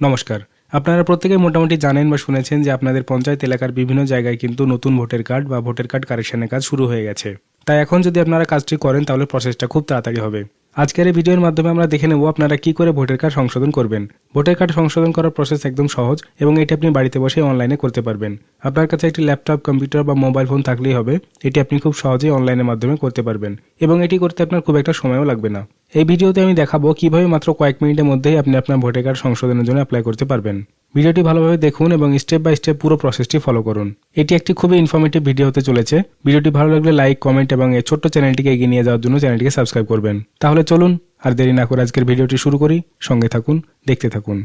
নমস্কার। আপনারা প্রত্যেকে মোটামুটি জানেন বা শুনেছেন যে আপনাদের পঞ্চায়েত এলাকার বিভিন্ন জায়গায় কিন্তু নতুন ভোটার কার্ড বা ভোটার কার্ড কারেকশনের কাজ শুরু হয়ে গেছে। তাই এখন যদি আপনারা কাজটি করেন তাহলে প্রসেসটা খুব তাড়াতাড়ি হবে। আজকের এই ভিডিওর মাধ্যমে আমরা দেখে নেব আপনারা কি করে ভোটার কার্ড সংশোধন করবেন। ভোটার কার্ড সংশোধন করার প্রসেস একদম সহজ এবং এটি আপনি বাড়িতে বসে অনলাইনে করতে পারবেন। আপনার কাছে একটি ল্যাপটপ কম্পিউটার বা মোবাইল ফোন থাকলেই হবে, এটি আপনি খুব সহজেই অনলাইনের মাধ্যমে করতে পারবেন এবং এটি করতে আপনার খুব একটা সময়ও লাগবে না। এই ভিডিওতে আমি দেখাবো কীভাবে মাত্র কয়েক মিনিটের মধ্যেই আপনি আপনার ভোটার কার্ড সংশোধনের জন্য অ্যাপ্লাই করতে পারবেন। ভিডিওটি ভালোভাবে দেখুন এবং স্টেপ বাই স্টেপ পুরো প্রসেসটি ফলো করুন। এটি একটি খুবই ইনফরমেটিভ ভিডিও হতে চলেছে। ভিডিওটি ভালো লাগলে লাইক কমেন্ট এবং এই ছোট্ট চ্যানেলটিকে এগিয়ে নিয়ে যাওয়ার জন্য চ্যানেলটিকে সাবস্ক্রাইব করবেন। তাহলে চলুন, আর দেরি না করে আজকের ভিডিওটি শুরু করি। সঙ্গে থাকুন, দেখতে থাকুন।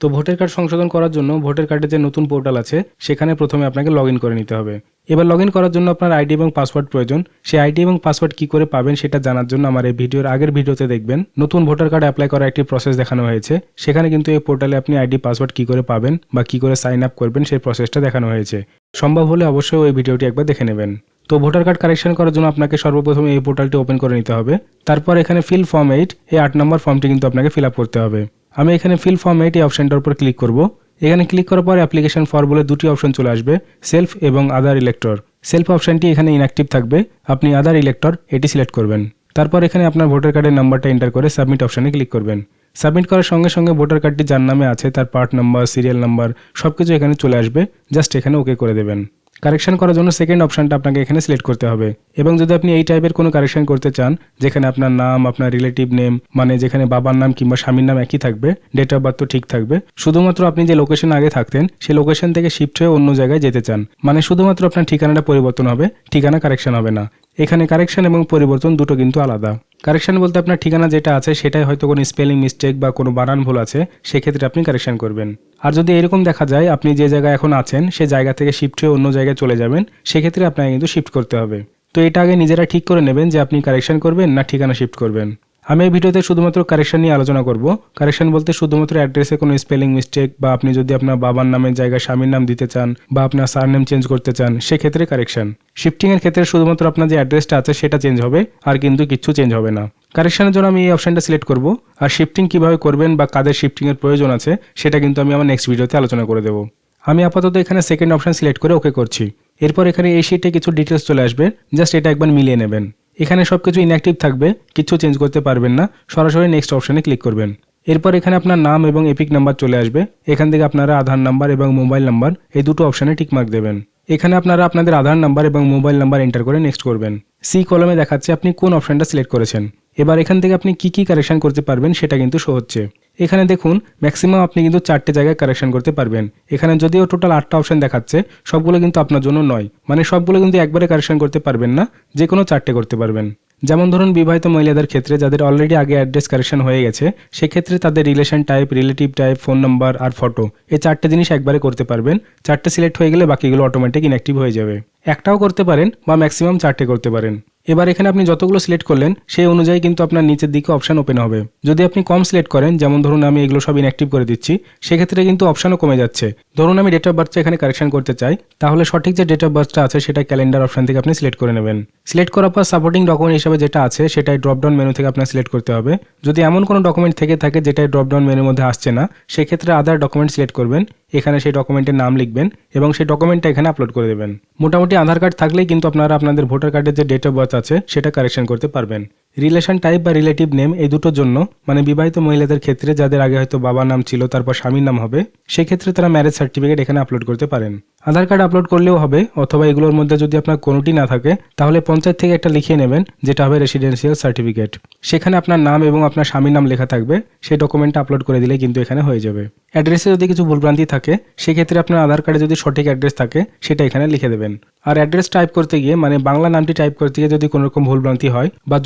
তো ভোটার কার্ড সংশোধন করার জন্য ভোটার কার্ডের যে নতুন পোর্টাল আছে, সেখানে প্রথমে আপনাকে লগ করে নিতে হবে। এবার লগ করার জন্য আপনার আইডি এবং পাসওয়ার্ড প্রয়োজন। সেই আইডি এবং পাসওয়ার্ড কি করে পাবেন সেটা জানার জন্য আমার এই ভিডিওর আগের ভিডিওতে দেখবেন। নতুন ভোটার কার্ড অ্যাপ্লাই করার একটি প্রসেস দেখানো হয়েছে। সেখানে কিন্তু এই পোর্টালে আপনি আইডি, পাসওয়ার্ড কি করে পাবেন বা কি করে সাইন আপ করবেন সেই প্রসেসটা দেখানো হয়েছে। সম্ভব হলে অবশ্যই ওই ভিডিওটি একবার দেখে নেবেন। তো ভোটার কার্ড কারেকশন করার জন্য আপনাকে সর্বপ্রথম এই পোর্টালটি ওপেন করে নিতে হবে। তারপর এখানে ফিল ফর্ম এইট এই আট নম্বর ফর্মটি কিন্তু আপনাকে ফিল আপ করতে হবে। আমি এখানে ফিল ফর্ম এইট এই অপশনটার উপর ক্লিক করব। এখানে ক্লিক করার পর অ্যাপ্লিকেশন ফর বলে দুটি অপশন চলে আসবে সেলফ এবং আদার ইলেক্টর সেলফ অপশনটি এখানে ইনঅ্যাক্টিভ থাকবে। আপনি আদার ইলেক্টর এটি সিলেক্ট করবেন। তারপর এখানে আপনার ভোটার কার্ডের নাম্বারটা এন্টার করে সাবমিট অপশানে ক্লিক করবেন। সাবমিট করার সঙ্গে সঙ্গে ভোটার কার্ডটি যার নামে আছে, তার পার্ট নাম্বার সিরিয়াল নাম্বার সব কিছু এখানে চলে আসবে। জাস্ট এখানে ওকে করে দেবেন। কারেকশন করার জন্য সেকেন্ড অপশানটা আপনাকে এখানে সিলেক্ট করতে হবে। এবং যদি আপনি এই টাইপের কোনো কারেকশন করতে চান, যেখানে আপনার নাম, আপনার রিলেটিভ নেম মানে যেখানে বাবার নাম কিংবা স্বামীর নাম একই থাকবে ডেট অফ বার্থ তো ঠিক থাকবে, শুধুমাত্র আপনি যে লোকেশন আগে থাকতেন, সেই লোকেশন থেকে শিফট হয়ে অন্য জায়গায় যেতে চান। মানে শুধুমাত্র আপনার ঠিকানাটা পরিবর্তন হবে, ঠিকানা কারেকশন হবে না। এখানে কারেকশন এবং পরিবর্তন দুটো কিন্তু আলাদা। কারেকশন বলতে আপনার ঠিকানা যেটা আছে, সেটাই হয়তো কোনো স্পেলিং মিস্টেক বা কোনো বানান ভুল আছে, সেক্ষেত্রে আপনি কারেকশন করবেন। আর যদি এরকম দেখা যায়, আপনি যে জায়গায় এখন আছেন, সে জায়গা থেকে শিফট হয়ে অন্য জায়গায় চলে যাবেন, সেক্ষেত্রে আপনাকে কিন্তু শিফট করতে হবে। তো এটা আগে নিজেরা ঠিক করে নেবেন যে আপনি কারেকশন করবেন না ঠিকানা শিফট করবেন। আমি এই ভিডিওতে শুধুমাত্র কারেকশন নিয়ে আলোচনা করব। কারেকশন বলতে শুধুমাত্র অ্যাড্রেসে কোনো স্পেলিং মিস্টেক বা আপনি যদি আপনার বাবার নামের জায়গায় স্বামীর নাম দিতে চান বা আপনার সার নেম চেঞ্জ করতে চান, সেক্ষেত্রে কারেকশন শিফটিং এর ক্ষেত্রে শুধুমাত্র আপনার যে অ্যাড্রেসটা আছে সেটা চেঞ্জ হবে, আর কিন্তু কিচ্ছু চেঞ্জ হবে না। কারেকশনের জন্য আমি এই অপশনটা সিলেক্ট করব, আর শিফটিং কীভাবে করবেন বা কাদের শিফটিং এর প্রয়োজন আছে, সেটা কিন্তু আমি আমার নেক্সট ভিডিওতে আলোচনা করে দেবো। আমি আপাতত এখানে সেকেন্ড অপশন সিলেক্ট করে ওকে করছি। এরপর এখানে এই শিটে কিছু ডিটেলস চলে আসবে জাস্ট এটা একবার মিলিয়ে নেবেন। এখানে সব কিছু ইনঅ্যাক্টিভ থাকবে, কিছু চেঞ্জ করতে পারবেন না, সরাসরি নেক্সট অপশানে ক্লিক করবেন। এরপর এখানে আপনার নাম এবং এপিক নাম্বার চলে আসবে। এখান থেকে আপনারা আধার নাম্বার এবং মোবাইল নাম্বার এই দুটো অপশানে টিকমার্ক দেবেন। এখানে আপনারা আপনাদের আধার নাম্বার এবং মোবাইল নাম্বার এন্টার করে নেক্সট করবেন। সি কলমে দেখাচ্ছে আপনি কোন অপশানটা সিলেক্ট করেছেন। এবার এখান থেকে আপনি কি কি কারেকশন করতে পারবেন সেটা কিন্তু শো হচ্ছে। এখানে দেখুন ম্যাক্সিমাম আপনি কিন্তু চারটে জায়গায় কারেকশন করতে পারবেন। এখানে যদিও টোটাল আটটা অপশন দেখাচ্ছে, সবগুলো কিন্তু আপনার জন্য নয়। মানে সবগুলো কিন্তু একবারে কারেকশন করতে পারবেন না যে কোনো চারটে করতে পারবেন। যেমন ধরুন, বিবাহিত মহিলাদের ক্ষেত্রে যাদের অলরেডি আগে অ্যাড্রেস কারেকশন হয়ে গেছে, সেক্ষেত্রে তাদের relation type relative type phone number আর ফটো এই চারটে জিনিস একবারে করতে পারবেন। চারটে সিলেক্ট হয়ে গেলে বাকিগুলো অটোমেটিক ইনঅ্যাক্টিভ হয়ে যাবে। একটাও করতে পারেন বা ম্যাক্সিমাম চারটে করতে পারেন। এবার এখানে আপনি যতগুলো সিলেক্ট করলেন, সেই অনুযায়ী কিন্তু আপনার নিচের দিকে অপশন ওপেন হবে। যদি আপনি কম সিলেক্ট করেন, যেমন ধরুন আমি এগুলো সব ইনঅ্যাক্টিভ করে দিচ্ছি, সেক্ষেত্রে কিন্তু অপশনও কমে যাচ্ছে। ধরুন আমি ডেট অফ বার্থটা এখানে কারেকশন করতে চাই, তাহলে সঠিক যে ডেট অফ বার্থটা আছে, সেটা ক্যালেন্ডার অপশন থেকে আপনি সিলেক্ট করে নেবেন। সিলেক্ট করার পর সাপোর্টিং ডকুমেন্ট হিসেবে যেটা আছে, সেটাই ড্রপডাউন মেনু থেকে আপনার সিলেক্ট করতে হবে। যদি এমন কোনো ডকুমেন্ট থেকে থাকে, যেটাই ড্রপডাউন মেনুর মধ্যে আসছে না, সেক্ষেত্রে আদার ডকুমেন্ট সিলেক্ট করবেন। এখানে সেই ডকুমেন্টের নাম লিখবেন এবং সেই ডকুমেন্টটা এখানে আপলোড করে দেবেন। মোটামুটি আধার কার্ড থাকলেই কিন্তু আপনারা আপনাদের ভোটার কার্ডের যে ডেট অফ বার্থ আছে, সেটা কারেকশন করতে পারবেন। রিলেশন টাইপ বা রিলেটিভ নেম এই দুটোর জন্য মানে বিবাহিত মহিলাদের ক্ষেত্রে যাদের আগে হয়তো বাবার নাম ছিল, তারপর স্বামীর নাম হবে, সেক্ষেত্রে তারা ম্যারেজ সার্টিফিকেট এখানে আপলোড করতে পারেন। আধার কার্ড আপলোড করলেও হবে, অথবা এগুলোর মধ্যে যদি আপনার কোনোটি না থাকে, তাহলে পঞ্চায়েত থেকে একটা লিখিয়ে নেবেন, যেটা হবে রেসিডেন্সিয়াল সার্টিফিকেট সেখানে আপনার নাম এবং আপনার স্বামীর নাম লেখা থাকবে, সেই ডকুমেন্টটা আপলোড করে দিলে কিন্তু এখানে হয়ে যাবে। অ্যাড্রেসে যদি কিছু ভুলভ্রান্তি থাকে, সেক্ষেত্রে আপনার আধার কার্ডে যদি সঠিক অ্যাড্রেস থাকে, সেটা এখানে লিখে দেবেন। আর অ্যাড্রেস টাইপ করতে গিয়ে মানে বাংলা নামটি টাইপ করতে গিয়ে যদি কোনো রকম ভুলভ্রান্তি হয়, বা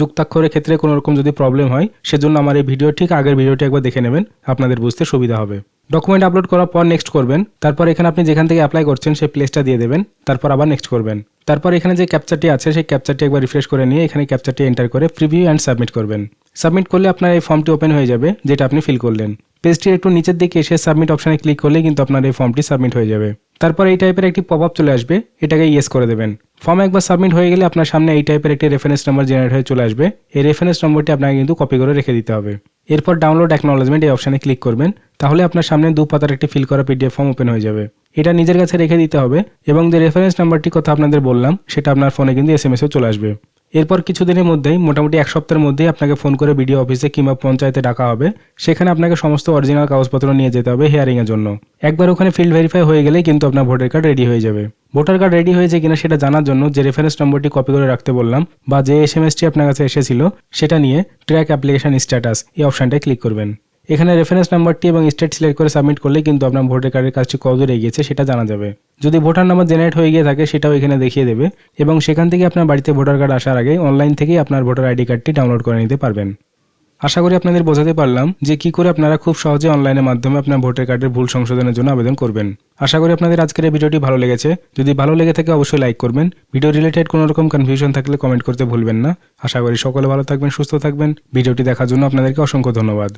যুক্তাক্ষরের ক্ষেত্রে কোনো রকম যদি প্রবলেম হয়, সেজন্য আমার এই ভিডিও ঠিক আগের ভিডিওটি একবার দেখে নেবেন, আপনাদের বুঝতে সুবিধা হবে। ডকুমেন্ট আপলোড করার পর নেক্সট করবেন, তারপর এখানে আপনি যেখান থেকে অ্যাপ্লাই করছেন সেই প্লেসটা দিয়ে দেবেন, তারপর আবার নেক্সট করবেন। তারপর এখানে যে ক্যাপচারটি আছে, সেই ক্যাপচারটি একবার রিফ্রেশ করে নিয়ে এখানে ক্যাপচারটি এন্টার করে প্রিভিউ অ্যান্ড সাবমিট করবেন। সাবমিট করলে আপনার এই ফর্মটি ওপেন হয়ে যাবে, যেটা আপনি ফিল করলেন। পেজটির একটু নিচের দিকে এসে সাবমিট অপশানে ক্লিক করলে কিন্তু আপনার এই ফর্মটি সাবমিট হয়ে যাবে। তারপর এই টাইপের একটি পপ আপ চলে আসবে, এটাকে ইয়েস করে দেবেন। ফর্ম একবার সাবমিট হয়ে গেলে আপনার সামনে এই টাইপের একটি রেফারেন্স নাম্বার জেনারেট হয়ে চলে আসবে। এই রেফারেন্স নম্বরটি আপনাকে কিন্তু কপি করে রেখে দিতে হবে। এরপর ডাউনলোড অ্যাকনোলেজমেন্ট এই অপশানে ক্লিক করবেন। তাহলে আপনার সামনে দু পাতার একটি ফিল করা পিডিএফ ফর্ম ওপেন হয়ে যাবে। এটা নিজের কাছে রেখে দিতে হবে এবং যে রেফারেন্স নাম্বারটি কথা আপনাদের বললাম, সেটা আপনার ফোনে কিন্তু এস এম এসও চলে আসবে। এরপর কিছুদিনের মধ্যেই, মোটামুটি এক সপ্তাহের মধ্যেই আপনাকে ফোন করে বিডিও অফিসে কিংবা পঞ্চায়েতে ডাকা হবে। সেখানে আপনাকে সমস্ত অরিজিনাল কাগজপত্র নিয়ে যেতে হবে হিয়ারিংয়ের জন্য। একবার ওখানে ফিল্ড ভেরিফাই হয়ে গেলেই কিন্তু আপনার ভোটার কার্ড রেডি হয়ে যাবে। ভোটার কার্ড রেডি হয়েছে কিনা সেটা জানার জন্য যে রেফারেন্স নম্বরটি কপি করে রাখতে বললাম বা যে এস এম এসটি আপনার কাছে এসেছিল, সেটা নিয়ে ট্র্যাক অ্যাপ্লিকেশন স্ট্যাটাস এই অপশানটায় ক্লিক করবেন। এখানে রেফারেন্স নাম্বারটি এবং স্টেট সিলেক্ট করে সাবমিট করলে কিন্তু আপনার ভোটার কার্ডের কাজটি কতদূর এগিয়েছে সেটা জানা যাবে। যদি ভোটার নাম্বার জেনারেট হয়ে গিয়ে থাকে, সেটাও এখানে দেখিয়ে দেবে এবং সেখান থেকে আপনার বাড়িতে ভোটার কার্ড আসার আগে অনলাইন থেকেই আপনার ভোটার আইডি কার্ডটি ডাউনলোড করে নিতে পারবেন। আশা করি আপনাদের বোঝাতে পারলাম যে কি করে আপনারা খুব সহজে অনলাইনের মাধ্যমে আপনার ভোটার কার্ডের ভুল সংশোধনের জন্য আবেদন করবেন। আশা করি আপনাদের আজকের এই ভিডিওটি ভালো লেগেছে। যদি ভালো লেগে থাকে অবশ্যই লাইক করবেন। ভিডিও রিলেটেড কোনো রকম কনফিউশন থাকলে কমেন্ট করতে ভুলবেন না। আশা করি সকলে ভালো থাকবেন, সুস্থ থাকবেন। ভিডিওটি দেখার জন্য আপনাদেরকে অসংখ্য ধন্যবাদ।